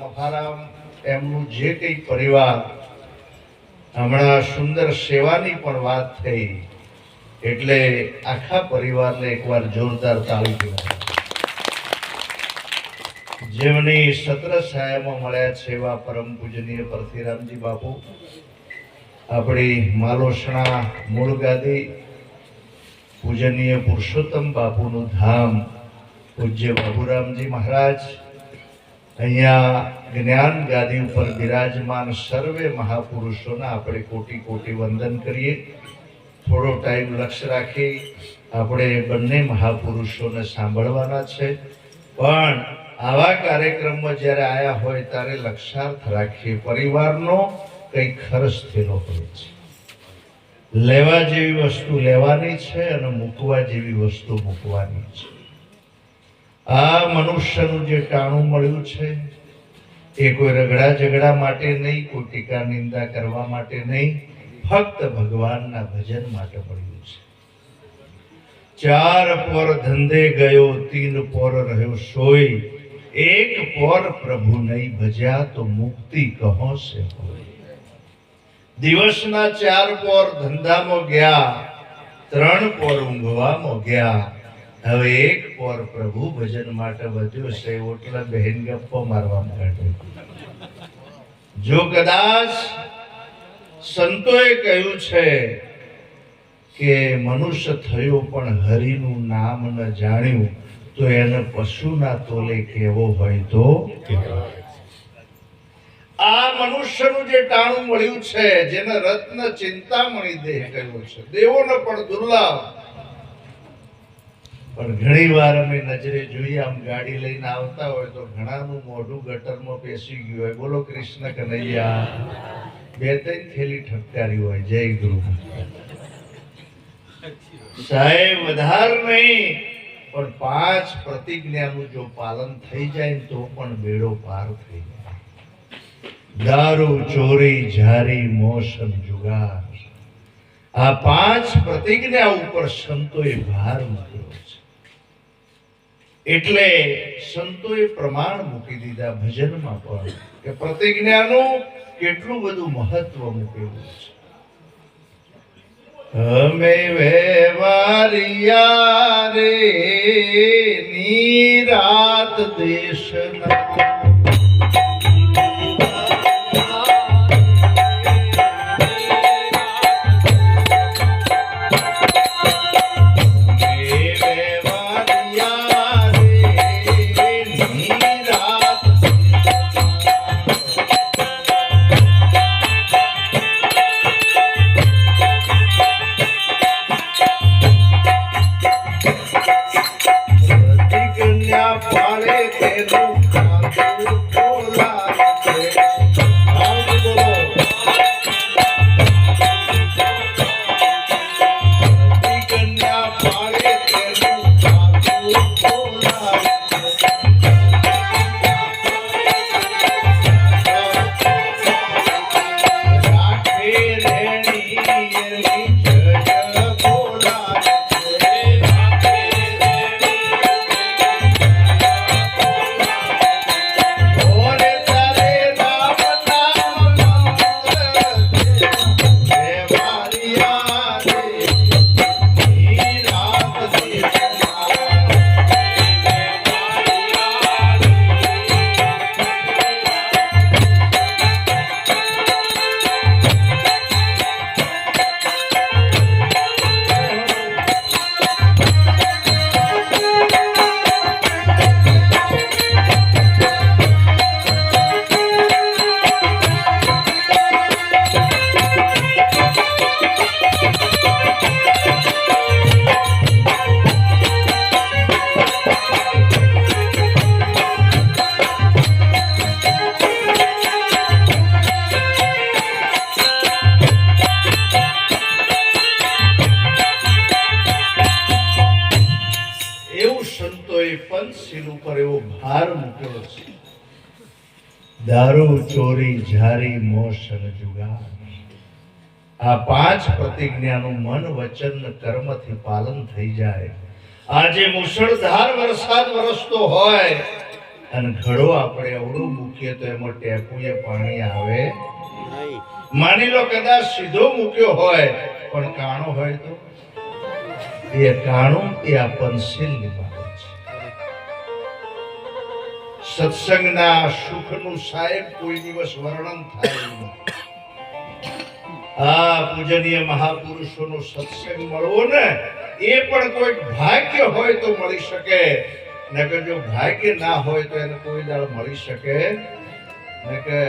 મફારામ એમનું જે કંઈ પરિવાર, હમણાં સુંદર સેવાની પણ વાત થઈ, એટલે આખા પરિવારને એકવાર જોરદાર તાળી દેવા જેમની સત્ર છાયામાં મળ્યા છે એવા પરમ પૂજનીય પરથીરામજી બાપુ, આપણી માલોસણા મૂળ ગાદી પૂજનીય પુરુષોત્તમ બાપુનું ધામ પૂજ્ય બાબુરામજી મહારાજ અહીંયા જ્ઞાન ગાદી ઉપર બિરાજમાન સર્વે મહાપુરુષોના આપણે કોટી કોટી વંદન કરીએ. થોડો ટાઈમ લક્ષ્ય રાખી આપણે બંને મહાપુરુષોને સાંભળવાના છે. પણ આવા કાર્યક્રમમાં જ્યારે આવ્યા હોય ત્યારે લક્ષાર્થ રાખીએ. પરિવારનો કંઈક ખર્ચ થયેલો હોય છે. લેવા જેવી વસ્તુ લેવાની છે અને મૂકવા જેવી વસ્તુ મૂકવાની છે. આ મનુષ્યનું જે ટાણું મળ્યું છે, એ કોઈ રગડા ઝઘડા માટે નહીં કોઈ ટીકા નિંદા કરવા માટે નહીં, ફક્ત ભગવાનના ભજન માટે મળ્યું છે. ચાર પોર ધંધે ગયો, તીન પોર રહ્યો સોય, એક પોર પ્રભુ નહીં ભજ્યા તો મુક્તિ કહો છે દિવસના ચાર પોર ધંધામાં ગયા, ત્રણ પોર ઊંઘવામાં ગયા હવે એક પોર પ્રભુ ભજન માટે વધ્યો છે, ઓટલા બહેન ગપ્પો મારવા માટે જો કદાચ સંતોએ કહ્યું છે કે મનુષ્ય થયો પણ હરિનું નામ ન જાણ્યું, તો એને પશુના તોલે કેવો હોય તો. આ મનુષ્યનું જે ટાણું મળ્યું છે, જેને રત્ન ચિંતામણી દેહ કહ્યું છે, દેવોને પણ દુર્લભ પણ ઘણી વાર અમે નજરે જોઈએ, આમ ગાડી લઈને આવતા હોય તો ઘણાનું મોઢું ગટરમાં પેસી ગયું હોય. બોલો કૃષ્ણ કનૈયા. બે ત્રણ થેલી ઠપકારી હોય. જય ગુરુ. સાહેબ, વધાર નહીં, પણ પાંચ પ્રતિજ્ઞાનું જો પાલન થઈ જાય તો પણ બેડો પાર થઈ જાય. દારૂ, ચોરી, ઝારી, મોસમ, જુગાર. આ પાંચ પ્રતિજ્ઞા ઉપર સંતોએ ભાર મૂક્યો. એટલે સંતોએ પ્રમાણ મૂકી દીધા ભજનમાં પણ કે પ્રતિજ્ઞાનું કેટલું બધું મહત્વ મૂકેલું છે. અમે વેવારિયા રે નીરાત દેશના અને આ પાંચ પ્રતિજ્ઞાનું મન વચન કર્મથી પાલન થઈ જાય. આજે મુશળધાર વરસાદ વરસતો હોય અને ઘડો આપણે અવળું મૂકીએ તો એમાં ટેકુએ પાણી આવે. માની લો કદાચ સીધો મૂક્યો હોય પણ કાણો હોય તો? એ કાણું એ આ પંસિલની સત્સંગના સુખનું સાહેબ કોઈ દિવસ વર્ણન થાય આ પૂજનીય મહાપુરુષોનો સત્સંગ મળવો ને એ પણ કોઈ ભાગ્ય હોય તો મળી શકે. નકર જો ભાગ્ય ના હોય તો એને કોઈ દાળ મળી શકે. ને કે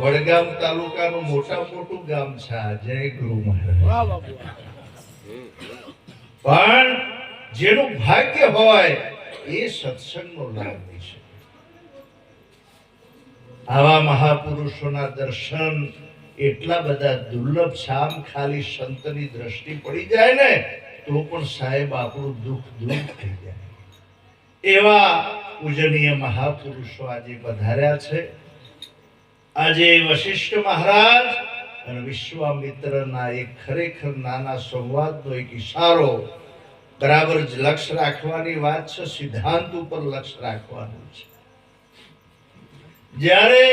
વડગામ તાલુકાનું મોટા મોટું ગામ છે જય ગુરુ મહારાજ. પણ જેનું ભાગ્ય હોય એ સત્સંગનો લાભ લઈ શકે આવા મહાપુરુષોના દર્શન એટલા બધા દુર્લભ છે. ખાલી સંતની દ્રષ્ટિ પડી જાય ને, તો પણ સાહેબ આપણું દુઃખ દૂર થઈ જાય. એવા પૂજનીય મહાપુરુષો આજે પધાર્યા છે. આજે વશિષ્ઠ મહારાજ અને વિશ્વામિત્રના એક ખરેખર નાના સંવાદનો એક ઈશારો બરાબર જ લક્ષ્ય રાખવાની વાત છે, સિદ્ધાંત ઉપર લક્ષ્ય રાખવાનું છે. જ્યારે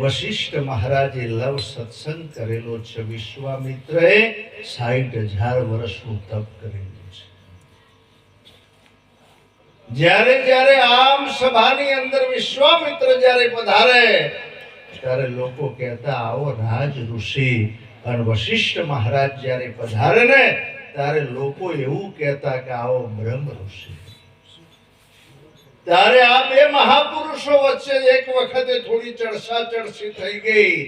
વશિષ્ઠ મહારાજે લવ સત્સંગ કરેલો છે, વિશ્વામિત્રએ સાઠ હજાર વર્ષનું તપ કરેલું છે. જ્યારે જ્યારે આમ સભાની અંદર વિશ્વામિત્ર જ્યારે પધારે, ત્યારે લોકો કહેતા, આવો રાજ ઋષિ. અને વશિષ્ઠ મહારાજ જ્યારે પધારે ને, ત્યારે લોકો એવું કહેતા કે, આવો બ્રહ્મ ઋષિ. ત્યારે આ બે મહાપુરુષો વચ્ચે એક વખતે થોડી ચડસા ચડસી થઈ ગઈ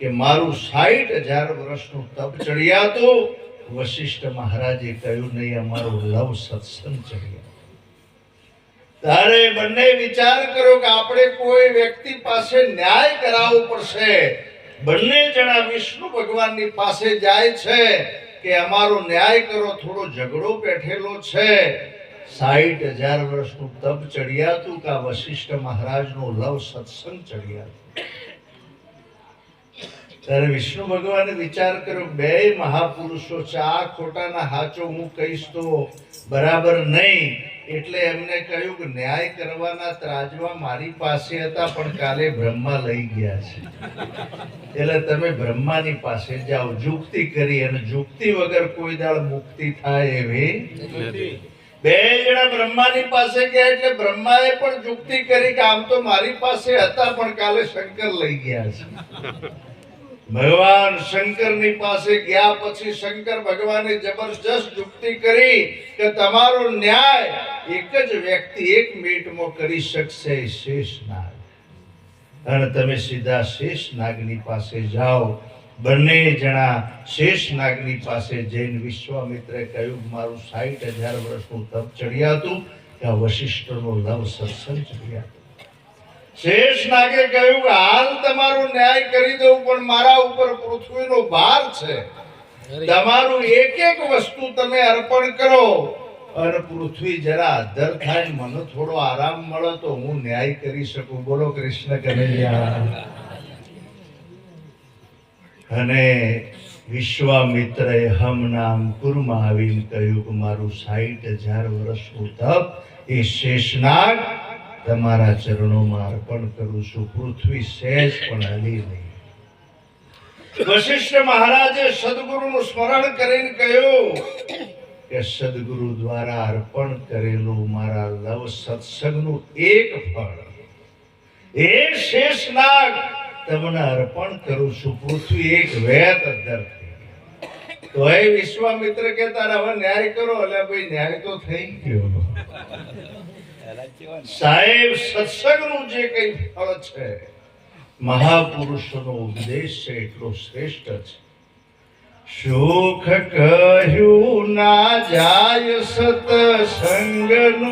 કે મારું સાઠ હજાર વર્ષનું તપ ચડિયાતું, વશિષ્ઠ મહારાજે કહ્યું, નહીં અમારું લવ સત્સંગ ચડિયા. તારે બંને વિચાર કર્યો કે આપણે કોઈ વ્યક્તિ પાસે ન્યાય કરાવવો પડશે. બંને જણા વિષ્ણુ ભગવાનની પાસે જાય છે કે અમારો ન્યાય કરો, થોડો ઝઘડો બેઠેલો છે. સાઠ હજાર વર્ષનું તપ ચડિયાતું કે વશિષ્ઠ મહારાજનો લવ સત્સંગ ચડિયાતું ત્યારે વિષ્ણુ ભગવાને વિચાર કર્યો, બે મહાપુરુષો છે આ ખોટાના હાચો હું કહીશ તો બરાબર નહીં. એટલે એમને કહ્યું કે ન્યાય કરવાના ત્રાજવા મારી પાસે હતા, પણ કાલે બ્રહ્મા લઈ ગયા છે. એટલે તમે બ્રહ્માની પાસે જાઓ. જુક્તિ કરી અને જુક્તિ વગર કોઈ દાળ મુક્તિ થાય એવી બે જણા બ્રહ્માની પાસે ગયા એટલે બ્રહ્માએ પણ જુક્તિ કરી કે આમ તો મારી પાસે હતા, પણ કાલે શંકર લઈ ગયા છે. ભગવાન શંકરની પાસે ગયા પછી શંકર ભગવાને જબરજસ્ત જુક્તિ કરી કે તમારો ન્યાય એક જ વ્યક્તિ એક મિનિટમાં કરી શકશે, શેષનાગ. અને તમે સીધા શેષનાગની પાસે જાઓ. બંને જણા શેષનાગની પાસે જૈન વિશ્વામિત્રે કહ્યું, મારું સાઠ હજાર વર્ષનું તપ ચડ્યાતું કે આ વશિષ્ઠનો લવ સત્સંગ ચડ્યાતું શેષ નાગે કહ્યું કે, હાલ તમારો ન્યાય કરી દઉં, પણ મારા ઉપર પૃથ્વીનો ભાર છે. તમારું એક એક વસ્તુ તમે અર્પણ કરો અને પૃથ્વી જરા અધર થાય, મને થોડો આરામ મળે તો હું ન્યાય કરી શકું. બોલો કૃષ્ણ કનૈયા. અને વિશ્વામિત્રએ હમ નામ કુરમાં આવીને કહ્યું કે મારું સાઠ હજાર વર્ષનું તપ એ શેષનાગ તમારા ચરણોમાં અર્પણ કરું છું. પૃથ્વી સહેજ પણ હલી નહીં. વશિષ્ઠ મહારાજે સદગુરુનું સ્મરણ કરીને કહ્યું કે સદગુરુ દ્વારા અર્પણ કરેલું મારા લવ સત્સંગનું એક ફળ, એ શેષનાગ તમને અર્પણ કરું છું, પૃથ્વી એક વેત ધરતી તો એ વિશ્વામિત્ર કે, તારા હવે ન્યાય કરો. એટલે ભાઈ, ન્યાય તો થઈ ગયો. સાહેબ, સત્સંગનું જે કઈ ફળ છે, મહાપુરુષનો ઉપદેશ છે, એટલો શ્રેષ્ઠ છે. સુખ કહ્યું ના જાય સતસંગનું.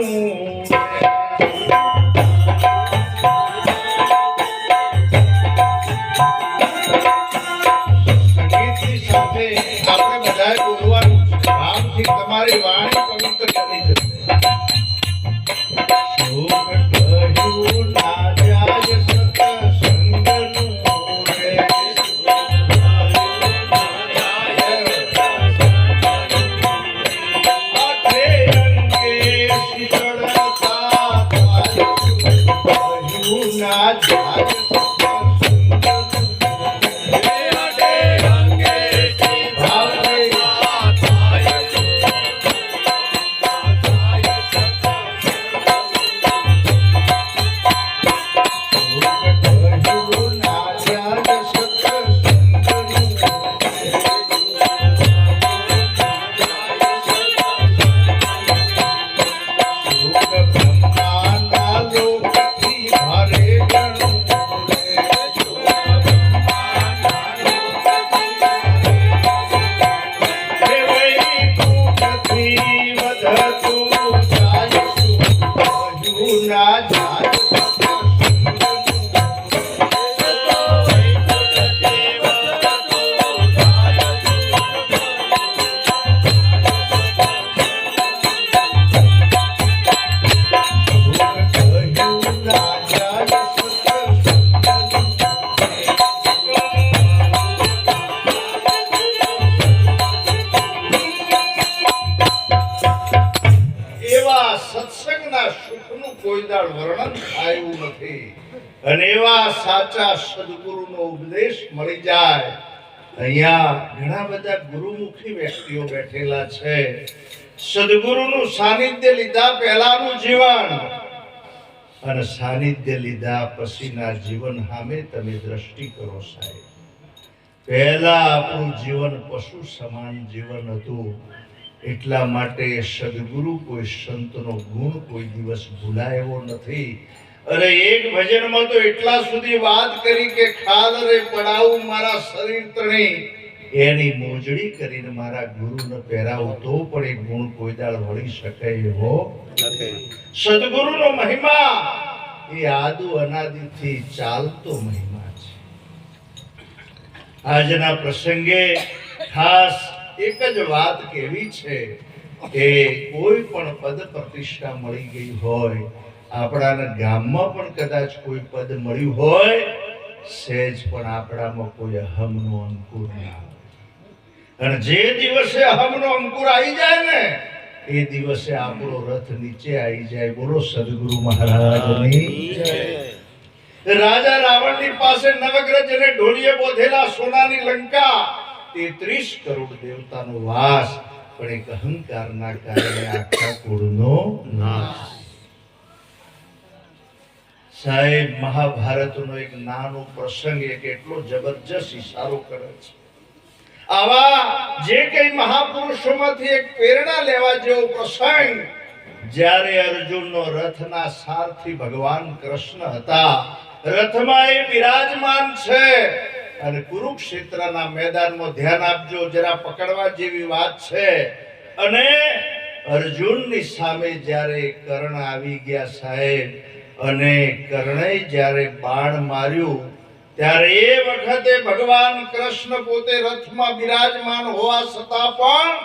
ગુરુમુખી વ્યક્તિઓ બેઠેલા છે. સદગુરુનું સાનિધ્ય લીધા પહેલાનું જીવન. અને સાનિધ્ય લીધા પછીના જીવન સામે તમે દ્રષ્ટિ કરો સાહેબ. પહેલા આપણું જીવન પશુ સમાન જીવન હતું. એટલા માટે સદગુરુ કોઈ સંતનો ગુણ કોઈ દિવસ ભૂલાયો નથી. અરે એક ભજનમાં તો એટલા સુધી વાત કરી કે ખાલ રે પડાવું મારા શરીર તણી. એની મોજડી કરીને મારા ગુરુને પહેરાવું, તો પણ એ ગુણ કોઈ દાળ વળી શકે એવો સદગુરુનો મહિમા, એ આદુ અનાદિથી ચાલતો મહિમા છે. આજના પ્રસંગે ખાસ એક જ વાત કેવી છે કે કોઈ પણ પદ પ્રતિષ્ઠા મળી ગઈ હોય, આપણાના ગામમાં પણ કદાચ કોઈ પદ મળ્યું હોય સહેજ પણ આપણામાં કોઈ અહમનો અંકુર ના આવે. અને જે દિવસે અહમનો અંકુર આવી જાય ને, એ દિવસે આપણો રથ નીચે આવી જાય. બોલો સદગુરુ મહારાજની રાજા રાવણની પાસે નવગ્રહ અને ઢોળીએ બોધેલા સોનાની લંકા તેત્રીસ કરોડ દેવતાનો વાસ, પણ એક અહંકારના કારણે આખા કુળનો નાશ. સાહેબ, મહાભારતનો એક નાનો પ્રસંગ એક એટલો જબરજસ્ત ઈશારો કરે છે. આવા જે કઈ મહાપુરુષોમાંથી એક પ્રેરણા લેવા જેવો પ્રસંગ, જ્યારે અર્જુનનો રથના સારથી ભગવાન કૃષ્ણ હતા, રથમાં એ બિરાજમાન છે. અને કુરુક્ષેત્રના મેદાનમાં ધ્યાન આપજો, જરા પકડવા જેવી વાત છે. અને અર્જુનની સામે જ્યારે કર્ણ આવી ગયા સાહેબ અને કર્ણે જ્યારે બાણ માર્યું, ત્યારે એ વખતે ભગવાન કૃષ્ણ પોતે રથમાં બિરાજમાન હોવા છતાં પણ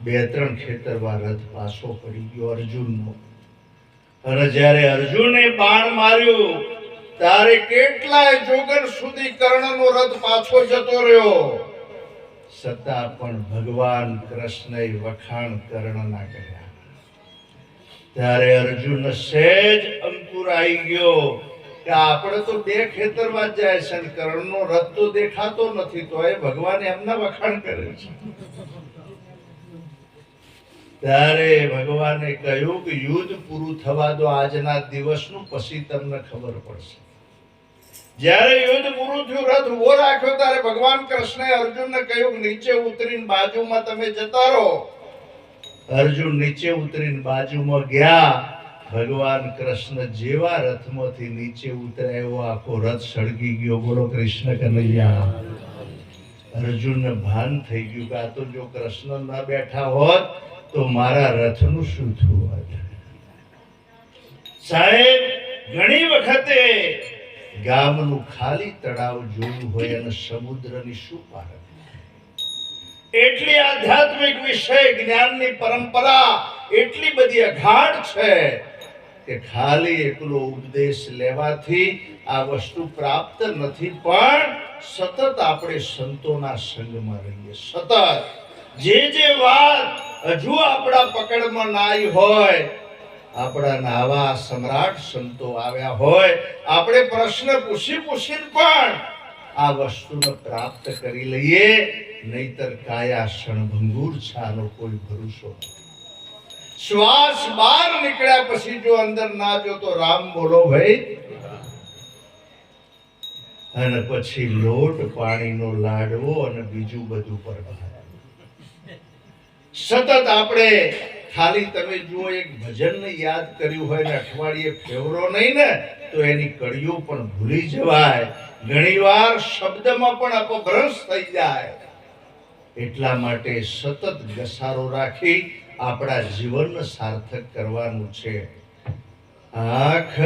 બે ત્રણ ખેતરમાં રથ પાછો પડી ગયો અર્જુનનો. અને જ્યારે અર્જુને બાણ માર્યું, ત્યારે કેટલાય જોગન સુધી કર્ણનો રથ પાછો જતો રહ્યો. છતાં પણ ભગવાન કૃષ્ણએ વખાણ કર્ણના કર્યા ત્યારે અર્જુન સહેજ અંકુર આવી ગયો કે આપણે તો બે ખેતરમાં જ જાય છે કર્ણનો રથ તો દેખાતો નથી, તો એ ભગવાન એમના વખાણ કરે છે. ત્યારે ભગવાને કહ્યું કે યુદ્ધ પૂરું થવા દો, આજના દિવસનું પછી તમને ખબર પડશે. જ્યારે યુદ્ધ પૂરું થયું, રથ ઊભો રાખ્યો, ત્યારે ભગવાન કૃષ્ણએ અર્જુનને કહ્યું નીચે ઉતરીને બાજુમાં તમે જતા રહો. અર્જુન નીચે ઉતરીને બાજુમાં ગયા. ભગવાન કૃષ્ણ જેવા રથમાંથી નીચે ઉતર્યા, એવો આખો રથ સળગી ગયો. બોલો કૃષ્ણ કનૈયા. અર્જુનને ભાન થઈ ગયું કે આ તો જો કૃષ્ણ ન બેઠા હોત તો મારા રથનું શું થયું હોત? સાહેબ, ઘણી વખતે ગામનું ખાલી તળાવ જોયું હોય અને સમુદ્રની શું પારખ? એટલી આધ્યાત્મિક વિષય, જ્ઞાનની પરંપરા એટલી બધી અઘાટ છે કે ખાલી એકલો ઉપદેશ લેવાથી આ વસ્તુ પ્રાપ્ત નથી, પણ સતત આપણે સંતોના સંગમાં રહીએ. સતત. જે જે વાત હજુ આપણા પકડમાં ના આવી હોય, આપણા નાવા સમ્રાટ સંતો આવ્યા હોય, આપણે પ્રશ્ન પૂછી પૂછીને પણ આ વસ્તુને પ્રાપ્ત કરી લઈએ નહીતર કાયા ક્ષણભંગુર છે આનો કોઈ ભરોસો શ્વાસ બહાર નીકળ્યા પછી જો અંદર ના જો તો રામ બોલો ભાઈ. અને પછી લોટ પાણીનો લાડવો અને બીજું બધું પર સતત આપણે ખાલી તમે જુઓ એક ભજનને યાદ કર્યું હોય ને અઠવાડિયે ફેવરો નહીં ને, તો એની કડીઓ પણ ભૂલી જવાય. ઘણીવાર શબ્દમાં પણ અપભ્રંશ થઈ જાય. એટલા માટે સતત ઘસારો રાખી આપણા જીવનને સાર્થક કરવાનું છે. આંખ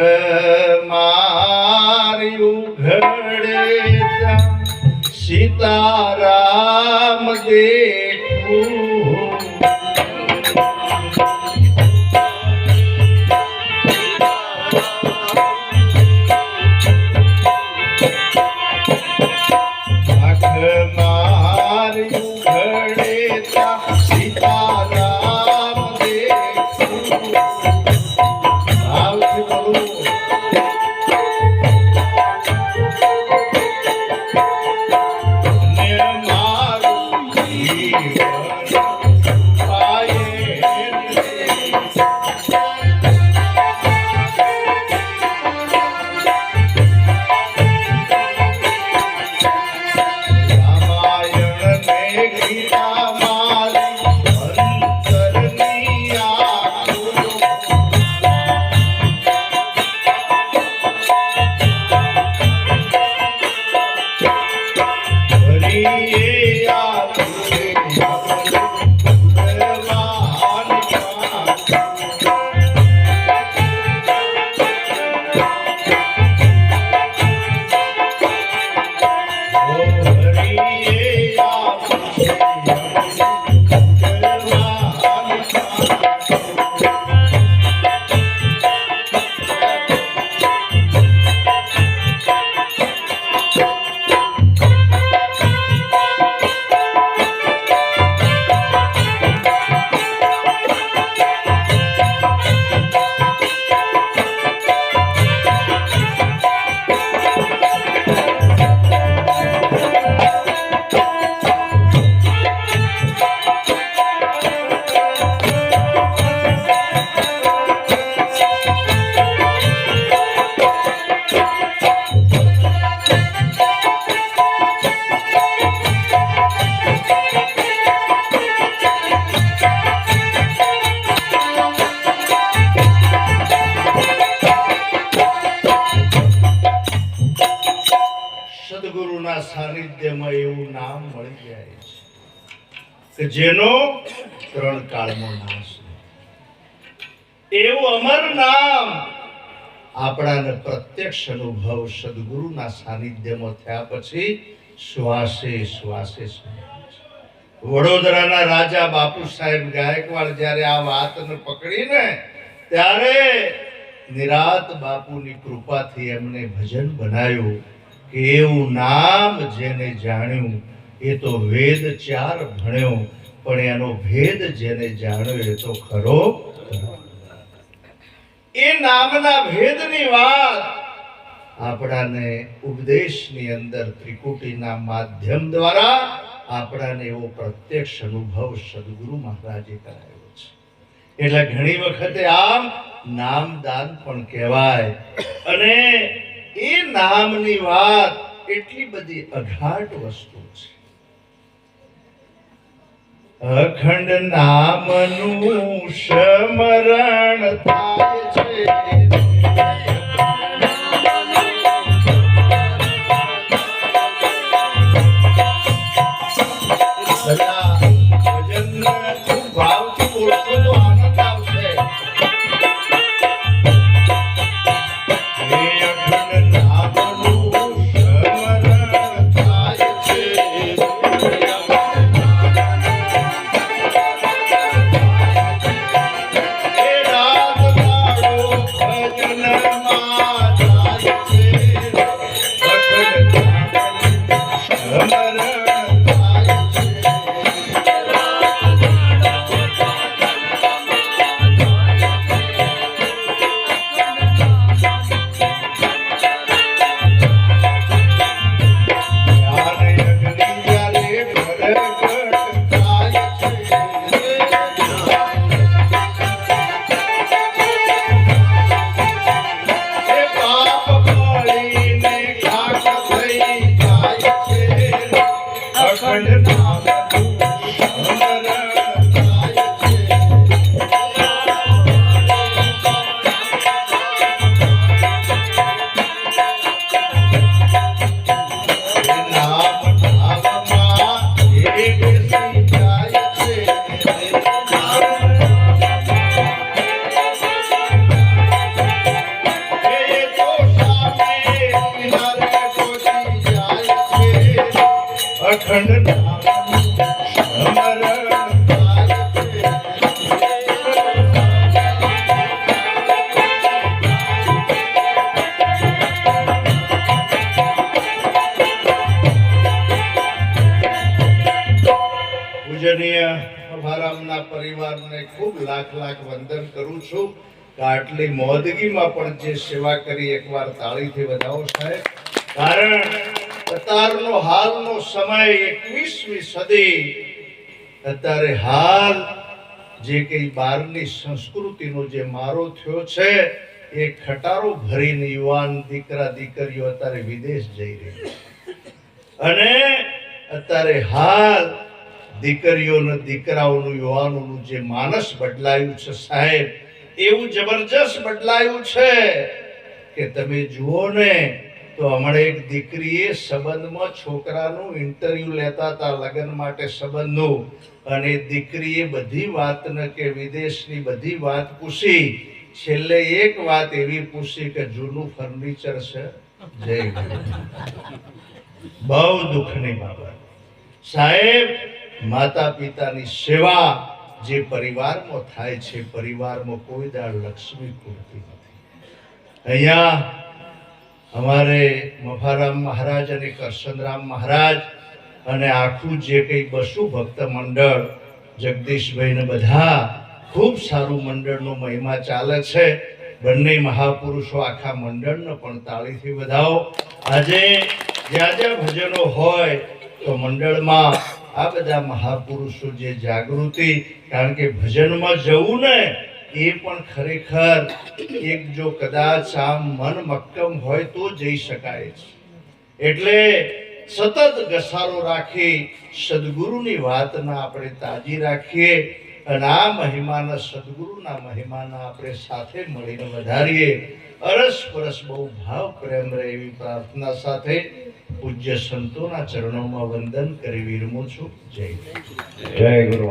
મારી ઉઘડે સીતારામ દેખું સાનિધ્યમાં એવું નામ મળી જાય કે જેનો ત્રણ કાળમાં નાશ એવું અમર નામ આપણાને પ્રત્યક્ષ અનુભવ સદગુરુના સાનિધ્યમાં થયા પછી શ્વાસે શ્વાસે વડોદરાના રાજા બાપુ સાહેબ ગાયકવાડ જ્યારે આ વાતને પકડીને ત્યારે નિરાત બાપુની કૃપાથી એમને ભજન બનાવ્યું એવું નામ જેને જાણ્યું, એ તો વેદ ચાર ભણ્યો, પણ એનો ભેદ જેને જાણ્યો, એ તો ખરો એ નામના ભેદની વાત આપણાને ઉપદેશની અંદર ત્રિકુટીના માધ્યમ દ્વારા આપણાને એવો પ્રત્યક્ષ અનુભવ સદગુરુ મહારાજે કરાયો છે. એટલે ઘણી વખતે આમ નામદાન પણ કહેવાય. અને એ નામની વાત એટલી બધી અઘાટ વસ્તુ છે. અખંડ નામનું સ્મરણ થાય છે. પૂજનીય પરિવારને ખૂબ લાખ લાખ વંદન કરું છું કે આટલી મોદગીમાં પણ જે સેવા કરી એકવાર તાળીથી વધાવો સાહેબ. કારણ અત્યારનો હાલનો સમય એકવીસમી સદી અત્યારે હાલ જે કઈ બહારની સંસ્કૃતિનો જે મારો થયો છે, એ ખટારો ભરીને યુવાન દીકરા દીકરીઓ અત્યારે વિદેશ જઈ રહી અને અત્યારે હાલ દીકરીઓને, દીકરાઓનું, યુવાનોનું જે માનસ બદલાયું છે, સાહેબ, એવું જબરજસ્ત બદલાયું છે કે તમે જુઓ ને, તો હમણાં એક દીકરીએ સંબંધમાં છોકરાનું ઇન્ટરવ્યુ લેતા હતા, લગ્ન માટે સંબંધનું, અને દીકરીએ બધી વાતને કે વિદેશની બધી વાત પૂછી. છેલ્લે એક વાત એવી પૂછી કે, જૂનું ફર્નિચર છે. જય બહુ દુઃખની બાબત. સાહેબ માતા પિતાની સેવા જે પરિવારમાં થાય છે, પરિવારમાં કોઈ દાળ લક્ષ્મી ખૂટતી નથી. અહીંયા અમારે મફારામ મહારાજ અને કરશનરામ મહારાજ અને આખું જે કંઈ બસુ ભક્ત મંડળ, જગદીશભાઈને બધા ખૂબ સારું મંડળનો મહિમા ચાલે છે. બંને મહાપુરુષો આખા મંડળને પણ તાળીથી વધાવો. આજે જ્યાં જ્યાં ભજનો હોય તો મંડળમાં આ બધા મહાપુરુષો જે જાગૃતિ, કારણ કે ભજનમાં જવું ને, એ પણ ખરેખર એક જો કદાચ આમ મન મક્કમ હોય તો જઈ શકાય છે. એટલે સતત ઘસારો રાખી સદગુરુની વાતના આપણે તાજી રાખીએ અને આ મહિમાના સદગુરુના મહિમાના આપણે સાથે મળીને વધારીએ. અરસ પરસ બહુ ભાવ પ્રેમ રહે એવી પ્રાર્થના સાથે પૂજ્ય સંતોના ચરણોમાં વંદન કરી વિરમું છું. જય. જય ગુરુ